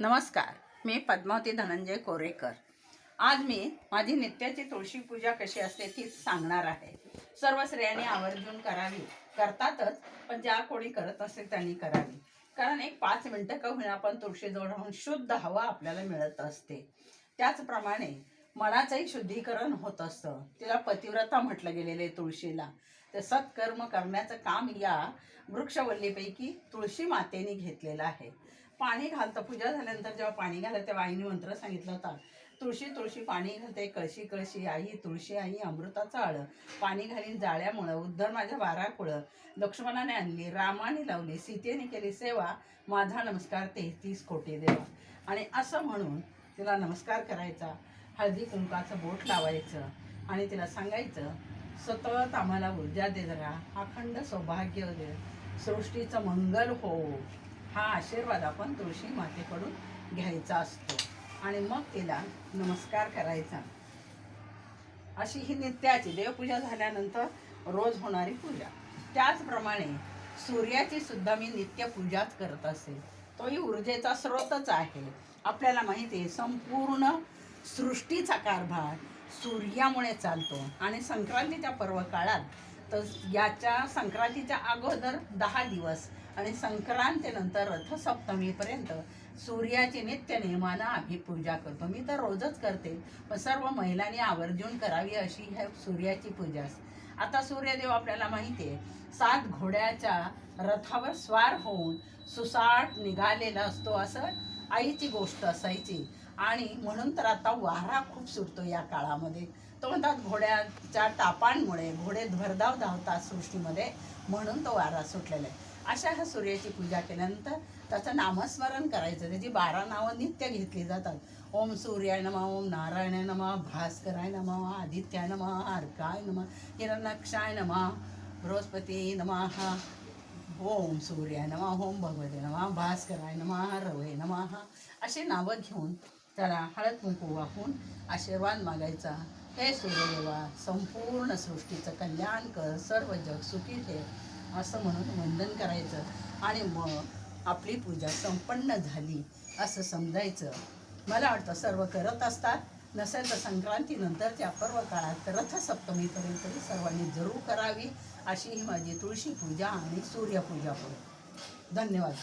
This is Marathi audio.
नमस्कार मी पद्मावती धनंजय कोरेकर. आज मी माझी नित्याची तुळशी पूजा कशी असते तीच सांगणार आहे. सर्व स्त्रियांनी आवर्जून करावी. करतातच पण ज्या कोणी करत असेल त्यांनी करावी. कारण एक पाच मिनटं का होईना आपण तुळशीजवळ राहून शुद्ध हवा आपल्याला मिळत असते. त्याचप्रमाणे मनाचंही शुद्धीकरण होत असतं. तिला पतिव्रता म्हटलं गेलेलं आहे तुळशीला. ते सत्कर्म करण्याचं काम या वृक्षवल्लीपैकी तुळशी मातेने घेतलेलं आहे. पाणी घालतं. पूजा झाल्यानंतर जेव्हा पाणी घालत तेव्हा आईने मंत्र सांगितला होता. तुळशी तुळशी पाणी घालते कळशी कळशी आई तुळशी आई अमृताचं आळं पाणी घालीन जाळ्यामुळं उद्धर माझ्या बारा कुळं लक्ष्मणाने आणली रामाने लावली सीतेने केली सेवा. माझा नमस्कार तेहतीस कोटी देवा. आणि असं म्हणून तिला नमस्कार करायचा हळदी कुंकाचं बोट लावायचं आणि तिला सांगायचं सतत आम्हाला ऊर्जा दे जरा अखंड सौभाग्य दे. सृष्टीचं मंगल हो. हा आशीर्वाद आपण तुळशी मातेकडून घ्यायचा असतो. आणि मग तिला नमस्कार करायचा. अशी ही नित्याची देवपूजा झाल्यानंतर रोज होणारी पूजा. त्याचप्रमाणे सूर्याची सुद्धा मी नित्य पूजाच करत असे. तोही ऊर्जेचा स्रोतच आहे. आपल्याला माहिती आहे संपूर्ण सृष्टीचा कारभार सूर्यामुळे चालतो. आणि संक्रांतीच्या पर्व काळात तर याच्या संक्रांतीच्या अगोदर दहा दिवस आणि संक्रांतीनंतर रथसप्तमीपर्यंत सूर्याची नित्य नियमानं आम्ही पूजा करतो. मी तर रोजच करते पण सर्व महिलांनी आवर्जून करावी अशी ह्या सूर्याची पूजा. आता सूर्यदेव आपल्याला माहिती आहे सात घोड्याच्या रथावर स्वार होऊन सुसाट निघालेला असतो असं आईची गोष्ट असायची. आणि म्हणून तर आता वारा खूप सुटतो या काळामध्ये. तो म्हणतात घोड्याच्या टापांमुळे घोडे भरधाव धावतात सृष्टीमध्ये म्हणून तो वारा सुटलेला आहे. अशा ह्या सूर्याची पूजा केल्यानंतर त्याचं नामस्मरण करायचं. त्याची बारा नावं नित्य घेतली जातात. ओम सूर्याय नमः ओम नारायणाय नमः भास्कराय नमः आदित्याय नमः अर्काय नमः हिरणक्षाय नमः बृहस्पती नमः ओम सूर्याय नमः ओम भगवते नमः भास्कराय नमः रवय नमः अशी नावं घेऊन त्याला हळद कुंकू वाहून आशीर्वाद मागायचा. हे सूर्यदेवा संपूर्ण सृष्टीचं कल्याण कर सर्व जग सुखी ठेव असं म्हणून वंदन करायचं. आणि मग आपली पूजा संपन्न झाली असं समजायचं. मला वाटतं सर्व करत असतात. नसेल तर संक्रांतीनंतरच्या पर्व काळात रथसप्तमीपर्यंत तरी सर्वांनी जरूर करावी अशी ही माझी तुळशी पूजा आणि सूर्यपूजा पण धन्यवाद.